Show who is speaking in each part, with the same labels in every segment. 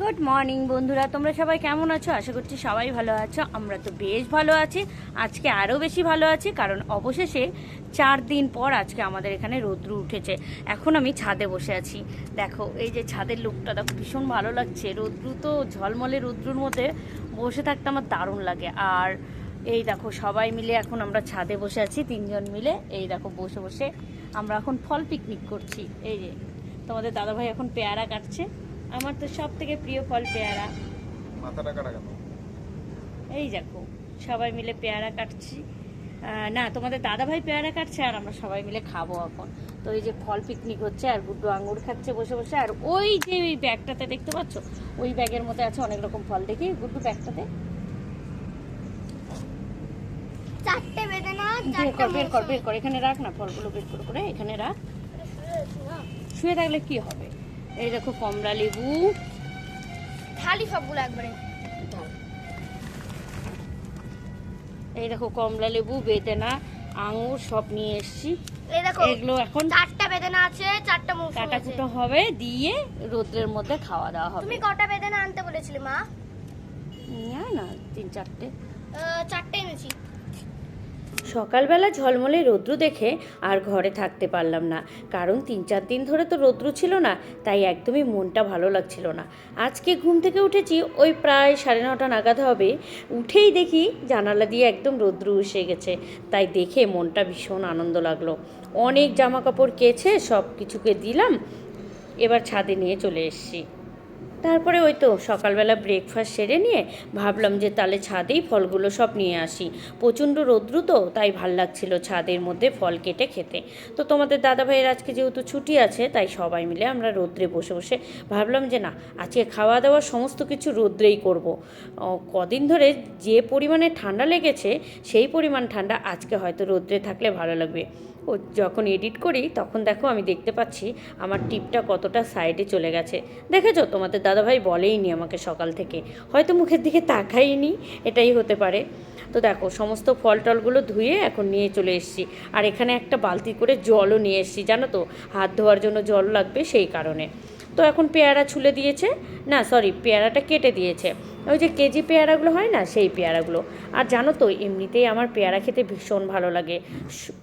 Speaker 1: Good morning বন্ধুরা, তোমরা সবাই কেমন আছো? আশা করছি সবাই ভালো আছো, আমরা তো বেশ ভালো আছি। আজকে আরও বেশি ভালো আছি, কারণ অবশেষে চার দিন পর আজকে আমাদের এখানে রৌদ্র উঠেছে। এখন আমি ছাদে বসে আছি। দেখো, এই যে ছাদের লুকটা, দেখো, ভীষণ ভালো লাগছে। রৌদ্র তো ঝলমলে রৌদ্রুর মধ্যে বসে থাকতে আমার দারুণ লাগে। আর এই দেখো, সবাই মিলে এখন আমরা ছাদে বসে আছি, তিনজন মিলে। এই দেখো, বসে বসে আমরা এখন ফল পিকনিক করছি। এই যে, তোমাদের দাদাভাই এখন পেয়ারা কাটছে। আমার তো সব থেকে প্রিয় ফল পেয়ারা।
Speaker 2: মাথাটা কাটা কেন?
Speaker 1: এই দেখো সবাই মিলে পেয়ারা কাটছি। না তোমাদের দাদাভাই পেয়ারা কাটছে আর আমরা সবাই মিলে খাব এখন। তো এই যে ফল পিকনিক হচ্ছে আর গুড্ডু আঙুর খাচ্ছে বসে বসে। আর ওই যে ওই ব্যাগটাতে দেখতে পাচ্ছ? ওই ব্যাগের মধ্যে আছে অনেক রকম ফল। দেখি গুড্ডু ব্যাগটাতে।
Speaker 3: চারটে
Speaker 1: বের কর বের কর বের কর। এখানে রাখ না ফলগুলো বের করে করে এখানে রাখ। শুয়ে থাকলে কি হবে? এই দেখো কমলা লেবু।
Speaker 3: থালি সবগুলো একবারে।
Speaker 1: এই দেখো কমলা লেবু বেদেনা আঙুর সব নিয়ে এসছি। এগুলো এখন
Speaker 3: চারটা বেদানা আছে চারটা মৌসুম আছে
Speaker 1: কাটাকুটো হবে দিয়ে রোদ্রের মধ্যে খাওয়া দাওয়া হবে।
Speaker 3: তুমি কটা বেদানা আনতে বলেছিলে মা?
Speaker 1: না না তিন চারটে।
Speaker 3: চারটে এনেছি।
Speaker 1: সকালবেলা ঝলমলে রৌদ্র দেখে আর ঘরে থাকতে পারলাম না। কারণ তিন চার দিন ধরে তো রৌদ্র ছিল না, তাই একদমই মনটা ভালো লাগছিল না। আজকে ঘুম থেকে উঠেছি, ওই প্রায় সাড়ে নটা নাগাদ হবে। উঠেই দেখি জানালা দিয়ে একদম রৌদ্র এসে গেছে, তাই দেখে মনটা ভীষণ আনন্দ লাগল। অনেক জামা কাপড় কেচে সব কিছুকে দিলাম, এবার ছাদে নিয়ে চলে এসেছি। তারপরে ওই তো সকালবেলা ব্রেকফাস্ট সেরে নিয়ে ভাবলাম যে তাহলে ছাদেই ফলগুলো সব নিয়ে আসি। প্রচণ্ড রৌদ্র তো, তাই ভালো লাগছিল ছাদের মধ্যে ফল কেটে খেতে। তো তোমাদের দাদাভাইয়ের আজকে যেহেতু ছুটি আছে, তাই সবাই মিলে আমরা রৌদ্রে বসে বসে ভাবলাম যে না, আজকে খাওয়া দাওয়া সমস্ত কিছু রৌদ্রেই করব। কদিন ধরে যে পরিমাণে ঠান্ডা লেগেছে, সেই পরিমাণ ঠান্ডা আজকে হয়তো রৌদ্রে থাকলে ভালো লাগবে। ও যখন এডিট করি, তখন দেখো আমি দেখতে পাচ্ছি আমার টিপটা কতটা সাইডে চলে গেছে। দেখেছ? তোমাদের দাদাভাই বলেইনি আমাকে সকাল থেকে। হয়তো মুখের দিকে তাকাইনি এটাই হতে পারে। তো দেখো, সমস্ত ফল টলগুলো ধুয়ে এখন নিয়ে চলে এসেছি। আর এখানে একটা বালতি করে জলও নিয়ে এসেছি, জানো তো? হাত ধোয়ার জন্য জল লাগবে সেই কারণে। তো এখন পেয়ারা ছুলে দিয়েছে। না সরি পেয়ারাটা কেটে দিয়েছে। ওই যে কেজি পেয়ারাগুলো হয় না, সেই পেয়ারাগুলো। আর জানো তো, এমনিতেই আমার পেয়ারা খেতে ভীষণ ভালো লাগে।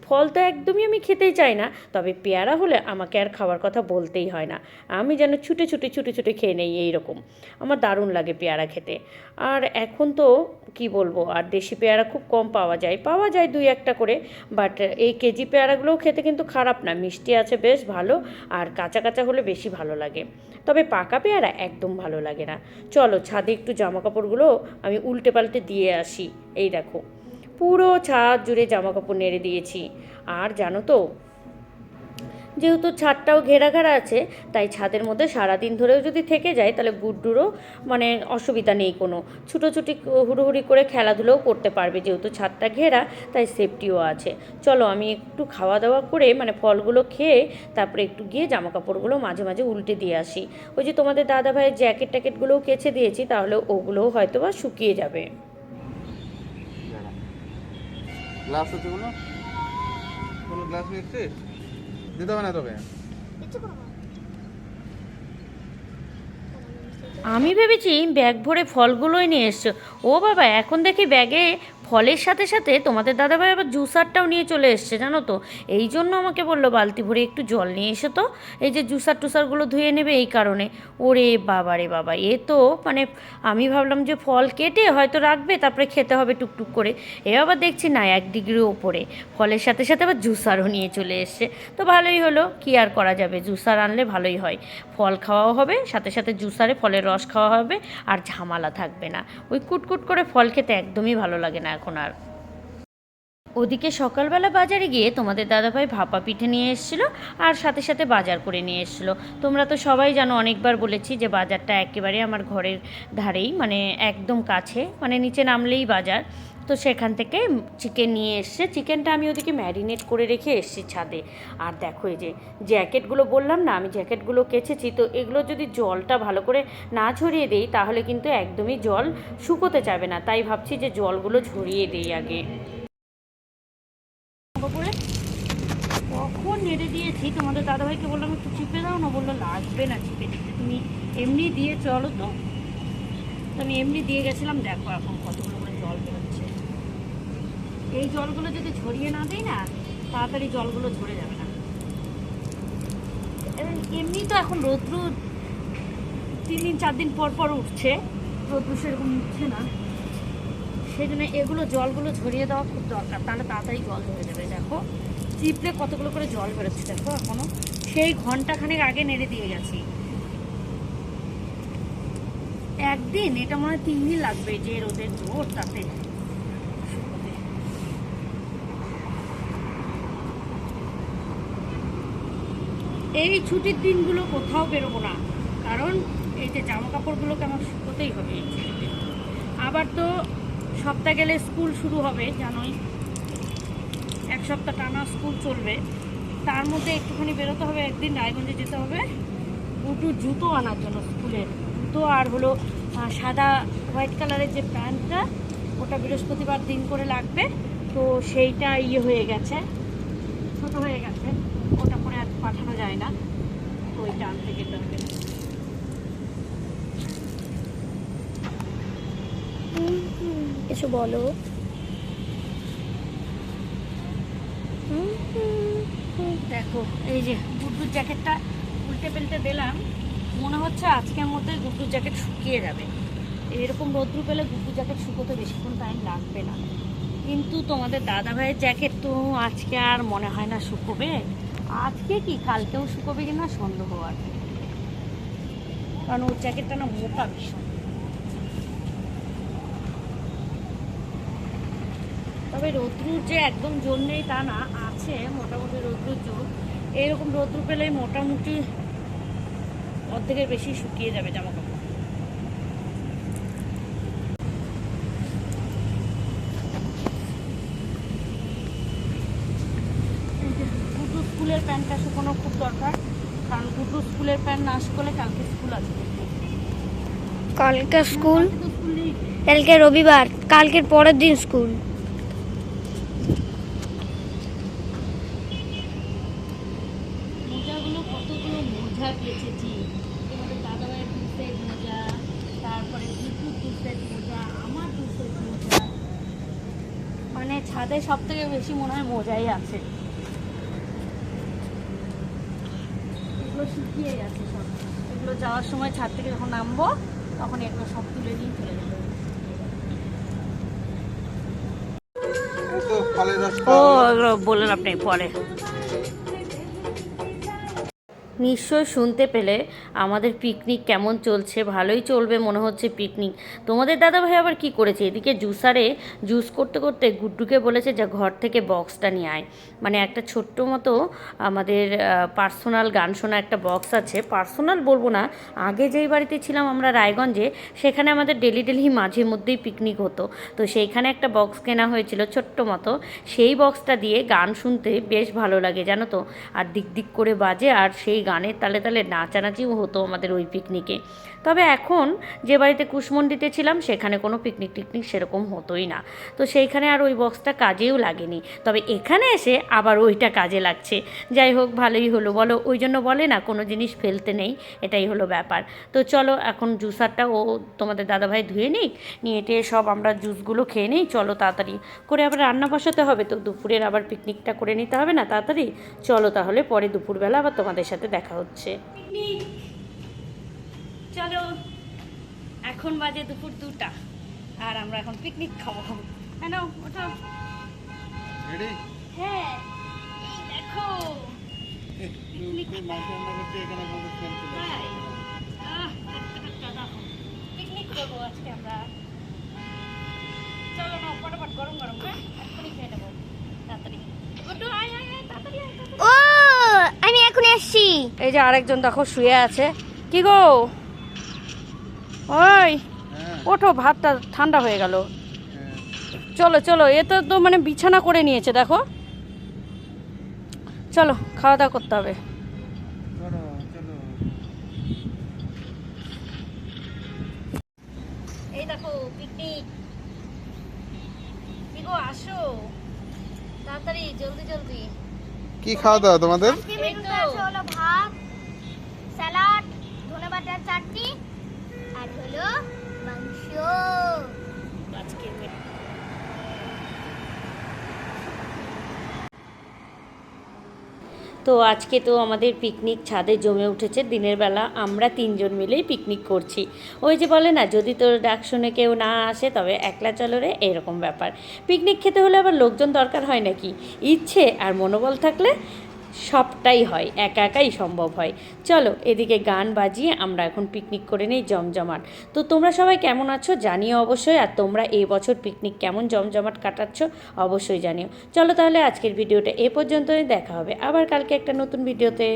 Speaker 1: ফল তো একদমই আমি খেতেই চাই না, তবে পেয়ারা হলে আমাকে আর খাওয়ার কথা বলতেই হয় না। আমি যেন ছুটে ছুটে ছুটে ছুটে খেয়ে নেই এইরকম। আমার দারুণ লাগে পেয়ারা খেতে। আর এখন তো কি বলব, আর দেশি পেয়ারা খুব কম পাওয়া যায়। পাওয়া যায় দুই একটা করে বাট এই কেজি পেয়ারাগুলোও খেতে কিন্তু খারাপ না। মিষ্টি আছে বেশ ভালো, আর কাঁচা কাঁচা হলে বেশি ভালো লাগে। তবে পাকা পেয়ারা একদম ভালো লাগে না। চলো ছাদে একটু জামা কাপড়গুলো আমি উল্টে পাল্টে দিয়ে আসি। এই দেখো, পুরো ছাদ জুড়ে জামা কাপড় নেড়ে দিয়েছি। আর জানো তো, যেহেতু ছাদটাও ঘেরা ঘেরা আছে, তাই ছাদের মধ্যে সারাদিন ধরেও যদি থেকে যায়, তাহলে গুড্ডুরও মানে অসুবিধা নেই কোনো। ছুটোছুটি হুড়োহুড়ি করে খেলাধুলোও করতে পারবে, যেহেতু ছাদটা ঘেরা, তাই সেফটিও আছে। চলো আমি একটু খাওয়া দাওয়া করে মানে ফলগুলো খেয়ে তারপরে একটু গিয়ে জামা কাপড়গুলো মাঝে মাঝে উল্টে দিয়ে আসি। ওই যে তোমাদের দাদা ভাইয়ের জ্যাকেট ট্যাকেটগুলোও কেচে দিয়েছি, তাহলে ওগুলোও হয়তো বা শুকিয়ে যাবে।
Speaker 2: গ্লাস আছে কোনো? কোনো গ্লাস নিচ্ছিস? দিতে হবে না তোকে।
Speaker 1: আমি ভেবেছি ব্যাগ ভরে ফলগুলোই নিয়ে এসছো। ও বাবা এখন দেখি ব্যাগে ফলের সাথে সাথে তোমাদের দাদাভাই আবার জুসারটাও নিয়ে চলে এসছে, জানো তো? এই জন্য আমাকে বলল, বালতি ভরে একটু জল নিয়ে এসো তো। এই যে জুসার টুসারগুলো ধুয়ে নেবে এই কারণে। ওরে বাবা রে বাবা, এ তো মানে আমি ভাবলাম যে ফল কেটে হয়তো রাখবে, তারপরে খেতে হবে টুকটুক করে। এ আবার দেখছি না, এক ডিগ্রি ওপরে। ফলের সাথে সাথে আবার জুসারও নিয়ে চলে এসছে। তো ভালোই হলো, কি আর করা যাবে? জুসার আনলে ভালোই হয়। ফল খাওয়াও হবে, সাথে সাথে জুসারে ফলের রস খাওয়া হবে, আর ঝামালা থাকবে না। ওই কুটকুট করে ফল খেতে একদমই ভালো লাগে না। এখন আর। ওদিকে সকালবেলা বাজারে গিয়ে তোমাদের দাদাভাই ভাপা পিঠে নিয়ে এসেছিল আর সাথে সাথে বাজার করে নিয়ে এসেছিল। তোমরা তো সবাই জানো, অনেকবার বলেছি যে বাজারটা একেবারে আমার ঘরের ধারেই মানে একদম কাছে মানে নিচে নামলেই বাজার। তো সেখান থেকে চিকেন নিয়ে এসছে চিকেনটা আমি ওদিকে ম্যারিনেট করে রেখে এসেছি ছাদে। আর দেখো এই যে জ্যাকেটগুলো বললাম না, আমি জ্যাকেটগুলো কেচেছি, তো এগুলো যদি জলটা ভালো করে না ঝরিয়ে দিই, তাহলে কিন্তু একদমই জল শুকোতে যাবে না। তাই ভাবছি যে জলগুলো ঝরিয়ে দিই আগে। কখন নেড়ে দিয়েছি? তোমাদের দাদাভাইকে বললাম, একটু চিপে দাও না। বলল, লাগবে না চিপে। তুমি এমনি দিয়ে চলো তো আমি এমনি দিয়ে গেছিলাম, দেখো এখন কতগুলো এই জলগুলো যদি ঝরিয়ে না দিই না, তাড়াতাড়ি জলগুলো ঝরে যাবে না। এমনি তো এখন রৌদ্র তিন দিন, চার দিন পর পর উঠছে। রৌদ্র সেরকম উঠছে না। সেই জন্য এগুলো জলগুলো ঝরিয়ে দেওয়া খুব দরকার। তাহলে তাড়াতাড়ি জল ঝরে যাবে, দেখো। চিপলে কতগুলো করে জল বেরোচ্ছে দেখো এখনও। সেই ঘন্টাখানেক আগে নেড়ে দিয়ে গেছি। একদিন, এটা মনে হয় তিন দিন লাগবে যে রোদের জোর, তাতে শুকোতে। এই ছুটির দিনগুলো কোথাও বেরোবো না। কারণ এই যে জামা কাপড়গুলোকে আমার শুকোতেই হবে এই দিন। আবার তো সপ্তাহ গেলে স্কুল শুরু হবে, জানোই। এক সপ্তাহ টানা স্কুল চলবে। তার মধ্যে একটুখানি বেরোতে হবে, একদিন রায়গঞ্জে যেতে হবে। দুটো জুতো আনার জন্য স্কুলের। জুতো আর হলো সাদা হোয়াইট কালারের যে প্যান্টটা, ওটা বৃহস্পতিবার দিন করে লাগবে। তো সেইটা ইয়ে হয়ে গেছে, ছোট হয়ে গেছে। পাঠানো যায় না। তো ওইটা আনতে যেতে হবে
Speaker 3: কিছু বলো।
Speaker 1: দেখো এই যে গুড্ডুর জ্যাকেটটা উল্টে পেল্টে দিলাম। মনে হচ্ছে আজকের মধ্যে গুড্ডুর জ্যাকেট শুকিয়ে যাবে। এরকম রোদ্রু পেলে গুড্ডুর জ্যাকেট শুকোতে বেশিক্ষণ টাইম লাগবে না। কিন্তু তোমাদের দাদা ভাইয়ের জ্যাকেট তো আজকে আর মনে হয় না শুকোবে। আজকে কি? কালকেও শুকোবে কিনা সন্দেহ আর কি। কারণ ওর জ্যাকেটটা না মোটা ভীষণ। তবে রৌদ্রুর যে একদম জোর নেই তা না, আছে মোটামুটি রৌদ্রুর জোর। এইরকম রৌদ্র পেলে মোটামুটি অর্ধেকের বেশি শুকিয়ে যাবে জামা এই যে দুটো স্কুলের প্যান্টটা শুকোনো খুব দরকার। কারণ দুটো স্কুলের প্যান্ট না শুকোলে কালকে স্কুল আছে
Speaker 3: কালকে স্কুল?
Speaker 1: কালকে
Speaker 3: রবিবার কালকের পরের দিন স্কুল।
Speaker 1: মোজাগুলো কতগুলো মোজা বেচেছি তোমাদের দাদাভাইয়ের দু সেট মোজা তারপরে দুপুর দু সেট মোজা আমার দু সেট মোজা। মানে ছাদে সব থেকে বেশি মনে হয় মোজাই আছে। এগুলো শুকিয়ে গেছে সব। এগুলো যাওয়ার সময় ছাদ থেকে যখন নামবো তখন এগুলো সব তুলে নিয়ে চলে যাব। ও এগুলো বললেন আপনি পরে। নিশ্চয় শুনতে পেলে আমাদের পিকনিক কেমন চলছে, ভালোই চলবে মনে হচ্ছে পিকনিক তোমাদের দাদাভাই আবার কি করেছে? এদিকে জুসারে জুস করতে করতে গুড্ডুকে বলেছে যে ঘর থেকে বক্সটা নিয়ে আয়। মানে একটা ছোট্ট মতো আমাদের পার্সোনাল গান শোনা একটা বক্স আছে। পার্সোনাল বলব না, আগে যেই বাড়িতে ছিলাম আমরা রায়গঞ্জে, সেখানে আমাদের ডেলি ডেলি মাঝে মধ্যেই পিকনিক হতো। তো সেইখানে একটা বক্স কেনা হয়েছিল ছোট্ট মতো। সেই বক্সটা দিয়ে গান শুনতে বেশ ভালো লাগে, জানো তো? আর দিক দিক করে বাজে, আর সেই গানের তালে তালে নাচানাচিও হতো আমাদের ওই পিকনিকে তবে এখন যে বাড়িতে কুশমন্ডিতে ছিলাম, সেখানে কোনো পিকনিক টিকনিক সেরকম হতোই না। তো সেইখানে আর ওই বক্সটা কাজেও লাগেনি। তবে এখানে এসে আবার ওইটা কাজে লাগছে। যাই হোক, ভালোই হলো। বলো, ওই জন্য বলে না, কোনো জিনিস ফেলতে নেই, এটাই হলো ব্যাপার। তো চলো, এখন জুসারটা ও তোমাদের দাদাভাই ধুয়ে নিই নিয়ে টেয়ে সব আমরা জুসগুলো খেয়ে নিই। চলো তাড়াতাড়ি করে আবার রান্না বসাতে হবে। তো দুপুরের আবার পিকনিকটা করে নিতে হবে না তাড়াতাড়ি? চলো তাহলে পরে দুপুরবেলা আবার তোমাদের সাথে দেখা হচ্ছে। চলো এখন বাজে দুপুর দুটা আর আমরা এখন পিকনিক খাব। হ্যাঁ ওঠো হ্যাঁ দেখো। পিকনিক করব আজকে আমরা। চলো না ফটাফট গরম গরম হ্যাঁ? এক্ষুনি খেয়ে নেব তাড়াতাড়ি।
Speaker 3: আসছি
Speaker 1: এই যে আরেকজন দেখো শুয়ে আছে। কি গো? ওই
Speaker 2: হ্যাঁ,
Speaker 1: ওঠো ভাতটা ঠান্ডা হয়ে গেল।
Speaker 2: হ্যাঁ।
Speaker 1: চলো চলো এতে তো মানে বিছানা করে নিয়েছে দেখো। চলো খাওয়া দাওয়া করতে হবে। এই দেখো পিকনিক। কি গো আসো। তাড়াতাড়ি জলদি জলদি।
Speaker 2: কি খাওয়া দাওয়া তোমাদের?
Speaker 3: ভাত স্যালাড ধনেপাতা বাটার চাটনি আর হলো মাংস
Speaker 1: আজকের মেনু তো আজকে তো আমাদের পিকনিক ছাদে জমে উঠেছে, দিনের বেলা আমরা তিনজন মিলেই পিকনিক করছি। ওই যে বলে না, যদি তোর ডাক শুনে কেউ না আসে, তবে একলা চলো রে এরকম ব্যাপার। পিকনিক খেতে হলে আবার লোকজন দরকার হয় নাকি? ইচ্ছে আর মনোবল থাকলে সবটাই হয়, একা একাই সম্ভব হয়। চলো, এদিকে গান বাজিয়ে আমরা এখন পিকনিক করে নেই জমজমাট। তো তোমরা সবাই কেমন আছো জানিও অবশ্যই, আর তোমরা এই বছর পিকনিক কেমন জমজমাট কাটাচ্ছ অবশ্যই জানিও। চলো তাহলে আজকের ভিডিওটা এ পর্যন্তই, দেখা হবে আবার কালকে একটা নতুন ভিডিওতে।